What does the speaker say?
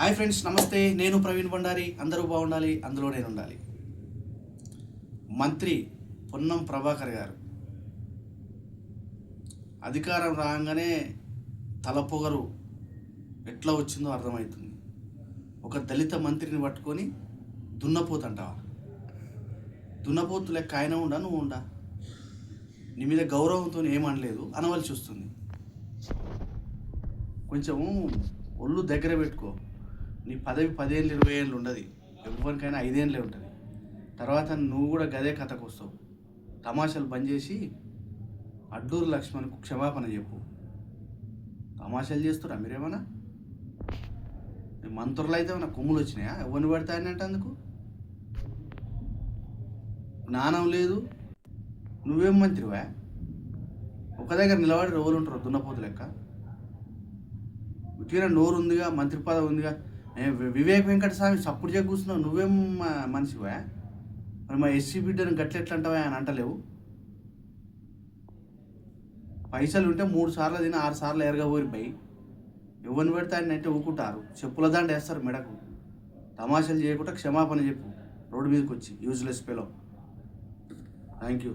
Hi friends నమస్తే. నేను ప్రవీణ్ భండారి. అందరూ బాగుండాలి అందులో నేను ఉండాలి. మంత్రి పొన్నం ప్రభాకర్ గారు. అధికారం రాగానే తలపొగరు ఎట్లా వచ్చిందో అర్థమవుతుంది. ఒక దళిత మంత్రిని పట్టుకొని దున్నపోతు అంటావా? దున్నపోతు లెక్క ఆయన ఉండా నువ్వు ఉండా? నీ మీద గౌరవంతో ఏమనలేదు అనవలసి వస్తుంది. కొంచెము ఒళ్ళు దగ్గర పెట్టుకో. నీ పదవి పదేళ్ళు ఇరవై ఏళ్ళు ఉండదు. ఎవరికైనా ఐదేళ్ళే ఉంటుంది. తర్వాత నువ్వు కూడా గదే కథకు వస్తావు. తమాషాలు బంద్ చేసి అడ్డూరు లక్ష్మణ్కు క్షమాపణ చెప్పు. తమాషాలు చేస్తురా మీరేమన్నా? మంత్రులు అయితే ఏమైనా కొమ్ములు వచ్చినాయా? ఎవరిని పడితే అంటే అందుకు? జ్ఞానం లేదు. నువ్వేం మంత్రివా? ఒక దగ్గర నిలబడి రోజులు ఉంటారు దున్నపోతు లెక్క. ఉట్టిన నోరు ఉందిగా మంత్రి పదవి ఉందిగా వివేక్ వెంకట స్వామి సప్పుడు చేయ కూర్చున్నావు. నువ్వేం మనిషివా? మరి మా ఎస్సీ బిడ్డను గట్లెట్లా అంటావా అని అంటలేవు. పైసలు ఉంటే మూడు సార్లు తిని ఆరు సార్లు ఎరగబోరిపోయి పై ఎవరిని పెడితే ఆయన అంటే ఊకుంటారు. చెప్పుల దాండి వేస్తారు మెడకు. తమాషాలు చేయకుండా క్షమాపణ చెప్పు. రోడ్డు మీదకి వచ్చి. యూజ్లెస్ పేలో థ్యాంక్ యూ